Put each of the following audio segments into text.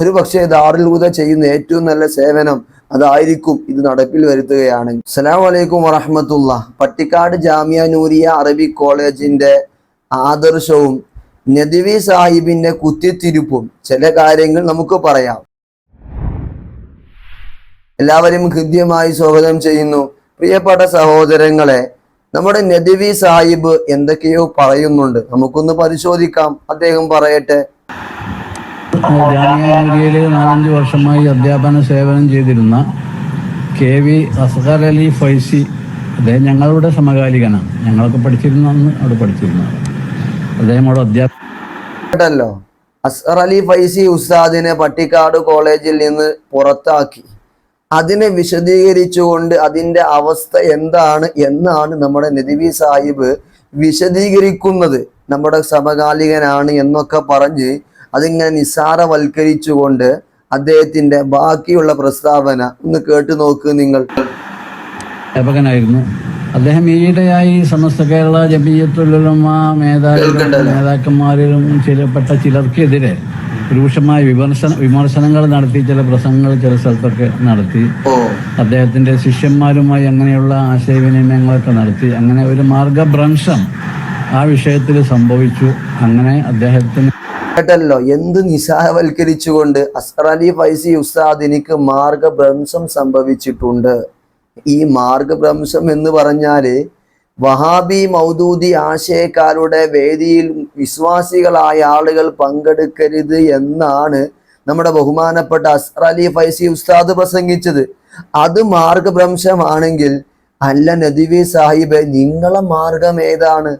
ഒരു പക്ഷേ ഹുദ ചെയ്യുന്ന ഏറ്റവും നല്ല സേവനം അതായിരിക്കും ഇത് നടപ്പിൽ വരുത്തുകയാണെങ്കിൽ. അസ്സലാമു വലൈക്കും വറഹമത്തുള്ള. പട്ടിക്കാട് ജാമിയ നൂരിയ അറബി കോളേജിന്റെ ആദർശവും നദിവി സാഹിബിന്റെ കുത്തിത്തിരിപ്പും ചില കാര്യങ്ങൾ നമുക്ക് പറയാം. എല്ലാവരും ഹൃദ്യമായി സ്വാഗതം ചെയ്യുന്നു. പ്രിയപ്പെട്ട സഹോദരങ്ങളെ നമ്മുടെ നദിവി സാഹിബ് എന്തൊക്കെയോ പറയുന്നുണ്ട്. നമുക്കൊന്ന് പരിശോധിക്കാം. അദ്ദേഹം പറയട്ടെ. ജാമിയ നൂരിയയിൽ നാലഞ്ച് വർഷമായി അധ്യാപന സേവനം ചെയ്തിരുന്ന കെ വി അസ്ഗർ അലി ഫൈസി അദ്ദേഹം ഞങ്ങളുടെ സമകാലികനാണ്. ഞങ്ങളൊക്കെ പഠിച്ചിരുന്ന അന്ന് അവിടെ പഠിച്ചിരുന്ന. അദ്ദേഹം അവിടെ അധ്യാപകല്ലോ അസ്ഹർ അലി ഫൈസി ഉസ്താദിനെ പട്ടിക്കാട് കോളേജിൽ നിന്ന് പുറത്താക്കി. അതിനെ വിശദീകരിച്ചുകൊണ്ട് അതിന്റെ അവസ്ഥ എന്താണ് എന്നാണ് നമ്മുടെ നദിവി സാഹിബ് വിശദീകരിക്കുന്നത്. നമ്മുടെ സമകാലികനാണ് എന്നൊക്കെ പറഞ്ഞ് അതിങ്ങനെ നിസ്സാരവൽക്കരിച്ചുകൊണ്ട് അദ്ദേഹത്തിന്റെ ബാക്കിയുള്ള പ്രസ്താവന ഒന്ന് കേട്ടു നോക്ക് നിങ്ങൾ. അധ്യാപകനായിരുന്നു അദ്ദേഹം ഈയിടെയായി സമസ്ത കേരള ജമീയത്തുലമ മേധാവികളും നേതാക്കന്മാരിലും ചിലപ്പെട്ട ചിലർക്കെതിരെ രൂക്ഷമായ വിമർശന വിമർശനങ്ങൾ നടത്തി ചില പ്രസംഗങ്ങൾ ചില സ്ഥലത്തൊക്കെ നടത്തി. അദ്ദേഹത്തിന്റെ ശിഷ്യന്മാരുമായി അങ്ങനെയുള്ള ആശയവിനിമയങ്ങളൊക്കെ നടത്തി. അങ്ങനെ ഒരു മാർഗഭ്രംശം ആ വിഷയത്തിൽ സംഭവിച്ചു. അങ്ങനെ അദ്ദേഹത്തിന് കേട്ടല്ലോ. എന്ത് നിസാവൽക്കരിച്ചുകൊണ്ട് അസ്ഹർ ഫൈസി ഉസ്താദ് എനിക്ക് മാർഗഭ്രംശം സംഭവിച്ചിട്ടുണ്ട്. ഈ മാർഗഭ്രംശം എന്ന് പറഞ്ഞാൽ വഹാബി മൗദൂദി ആശയക്കാരുടെ വേദിയിൽ വിശ്വാസികളായ ആളുകൾ പങ്കെടുക്കരുത് എന്നാണ് നമ്മുടെ ബഹുമാനപ്പെട്ട അസ്ഹർ ഫൈസി ഉസ്താദ് പ്രസംഗിച്ചത്. അത് മാർഗഭ്രംശമാണെങ്കിൽ അല്ല നദിവി സാഹിബ് നിങ്ങളെ മാർഗം ഏതാണ്?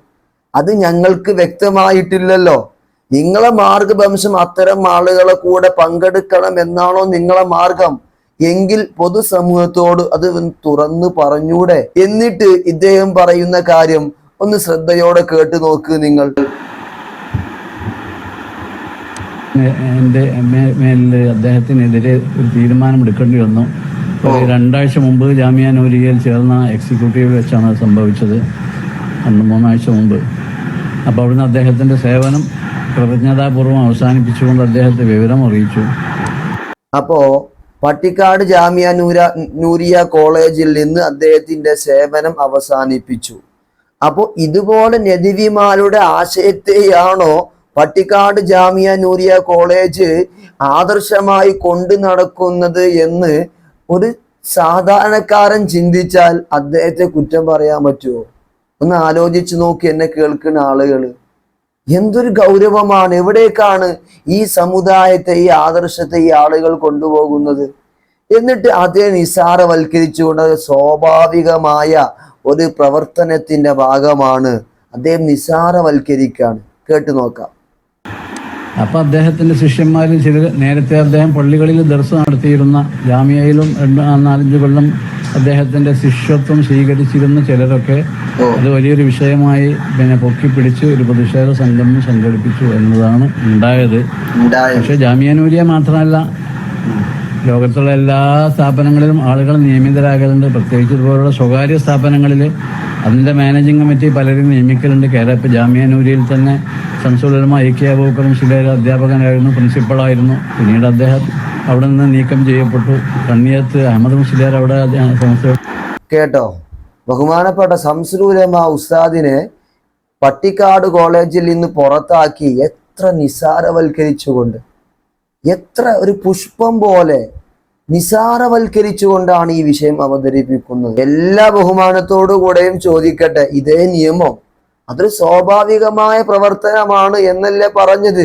അത് ഞങ്ങൾക്ക് വ്യക്തമായിട്ടില്ലല്ലോ. നിങ്ങളെ മാർഗവംശം അത്തരം ആളുകളെ കൂടെ പങ്കെടുക്കണം എന്നാണോ നിങ്ങളെ മാർഗം? എങ്കിൽ പൊതുസമൂഹത്തോട് അത് തുറന്നു പറഞ്ഞൂടെ. എന്നിട്ട് ഇദ്ദേഹം പറയുന്ന കാര്യം ഒന്ന് ശ്രദ്ധയോടെ കേട്ട് നോക്ക് നിങ്ങൾ. എന്റെ മേലിൽ അദ്ദേഹത്തിനെതിരെ ഒരു തീരുമാനം എടുക്കേണ്ടി വന്നു രണ്ടാഴ്ച മുമ്പ് ജാമ്യ നൂരിയയിൽ ചേർന്ന എക്സിക്യൂട്ടീവ് വെച്ചാണ് സംഭവിച്ചത്. അന്ന് മൂന്നാഴ്ച മുമ്പ്. അപ്പോൾ അവിടുന്ന് അദ്ദേഹത്തിന്റെ സേവനം കൃതജ്ഞതാപൂർവം അവസാനിപ്പിച്ചുകൊണ്ട് അദ്ദേഹത്തെ വിവരം അറിയിച്ചു. അപ്പോ പട്ടിക്കാട് ജാമിയ നൂര നൂരിയ കോളേജിൽ നിന്ന് അദ്ദേഹത്തിന്റെ സേവനം അവസാനിപ്പിച്ചു. അപ്പോൾ ഇതുപോലെ നദിവിമാരുടെ ആശയത്തെയാണോ പട്ടിക്കാട് ജാമിയ നൂരിയ കോളേജ് ആദർശമായി കൊണ്ടു നടക്കുന്നത് എന്ന് ഒരു സാധാരണക്കാരൻ ചിന്തിച്ചാൽ അദ്ദേഹത്തെ കുറ്റം പറയാൻ പറ്റുമോ? ഒന്ന് ആലോചിച്ചു നോക്കി എന്നെ കേൾക്കുന്ന ആളുകൾ എന്തൊരു ഗൗരവമാണ് എവിടേക്കാണ് ഈ സമുദായത്തെ ഈ ആദർശത്തെ ഈ ആളുകൾ കൊണ്ടുപോകുന്നത്? എന്നിട്ട് അതേ നിസ്സാരവൽക്കരിച്ചുകൊണ്ട് സ്വാഭാവികമായ ഒരു പ്രവർത്തനത്തിന്റെ ഭാഗമാണ്. അദ്ദേഹം നിസ്സാരവൽക്കരിക്കാണ്. കേട്ടു നോക്കാം. അപ്പൊ അദ്ദേഹത്തിന്റെ ശിഷ്യന്മാരിൽ ചിലർ നേരത്തെ അദ്ദേഹം പള്ളികളിൽ ദർശനം നടത്തിയിരുന്ന ജാമ്യയിലും രണ്ട് നാലഞ്ച് കൊല്ലം അദ്ദേഹത്തിന്റെ ശിഷ്യത്വം സ്വീകരിച്ചിരുന്ന ചിലരൊക്കെ. അത് വലിയൊരു വിഷയമായി പിന്നെ പൊക്കി പിടിച്ച് ഒരു പ്രതിഷേധ സംഗമം സംഘടിപ്പിച്ചു എന്നതാണ് ഉണ്ടായത്. ഉണ്ടായ പക്ഷേ ജാമ്യാനൂരിയ മാത്രമല്ല ലോകത്തുള്ള എല്ലാ സ്ഥാപനങ്ങളിലും ആളുകൾ നിയമിതരാകലുണ്ട്. പ്രത്യേകിച്ച് ഇതുപോലുള്ള സ്വകാര്യ സ്ഥാപനങ്ങളിൽ അതിന്റെ മാനേജിംഗ് കമ്മിറ്റി പലരും നിയമിക്കലുണ്ട്. കേരള ഇപ്പോൾ ജാമ്യാനൂരിയിൽ തന്നെ സംസുലമ എ കെ അബൂക്കറും അധ്യാപകനായിരുന്നു പ്രിൻസിപ്പളായിരുന്നു പിന്നീട് അദ്ദേഹം അവിടെ നിന്ന് നീക്കം ചെയ്യപ്പെട്ടു. കണ്ണിയത്ത് അഹമ്മദ് മുസ്ലിയാർ അവിടെ കേട്ടോ? ബഹുമാനപ്പെട്ട സംസ്രൂലമ ഉസ്താദിനെ പട്ടിക്കാട് കോളേജിൽ നിന്ന് പുറത്താക്കി എത്ര നിസാരവൽക്കരിച്ചുകൊണ്ട് എത്ര ഒരു പുഷ്പം പോലെ നിസാരവൽക്കരിച്ചുകൊണ്ടാണ് ഈ വിഷയം അവതരിപ്പിക്കുന്നത്. എല്ലാ ബഹുമാനത്തോടു കൂടെയും ചോദിക്കട്ടെ ഇതേ നിയമം അതൊരു സ്വാഭാവികമായ പ്രവർത്തനമാണ് എന്നല്ലേ പറഞ്ഞത്?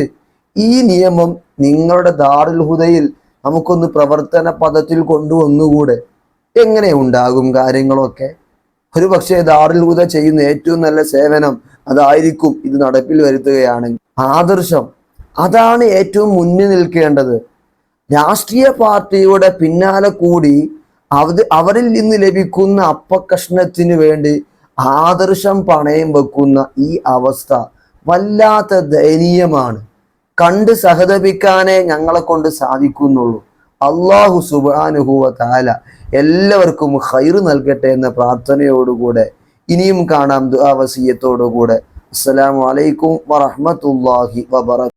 ഈ നിയമം നിങ്ങളുടെ ദാറുൽ ഹുദയിൽ നമുക്കൊന്ന് പ്രവർത്തന പദത്തിൽ കൊണ്ടുവന്നുകൂടെ? എങ്ങനെ ഉണ്ടാകും കാര്യങ്ങളൊക്കെ? ഒരു പക്ഷേ ഹുദ ചെയ്യുന്ന ഏറ്റവും നല്ല സേവനം അതായിരിക്കും ഇത് നടപ്പിൽ വരുത്തുകയാണെങ്കിൽ. ആദർശം. അതാണ് ഏറ്റവും മുന്നിൽ നിൽക്കേണ്ടത്. രാഷ്ട്രീയ പാർട്ടിയുടെ പിന്നാലെ കൂടി അവ അവരിൽ നിന്ന് ലഭിക്കുന്ന അപ്പകഷ്ണത്തിന് വേണ്ടി ആദർശം പണയം വെക്കുന്ന ഈ അവസ്ഥ വല്ലാത്ത ദയനീയമാണ്. കണ്ട് സഹതപിക്കാനേ ഞങ്ങളെ കൊണ്ട് സാധിക്കുന്നുള്ളൂ. അള്ളാഹു സുബാനുഹുവ താല എല്ലാവർക്കും ഹൈർ നൽകട്ടെ എന്ന പ്രാർത്ഥനയോടുകൂടെ ഇനിയും കാണാം ദുആവസീയത്തോടുകൂടെ അസ്സലാമു അലൈക്കും വറഹ്മത്തുള്ളാഹി വബറ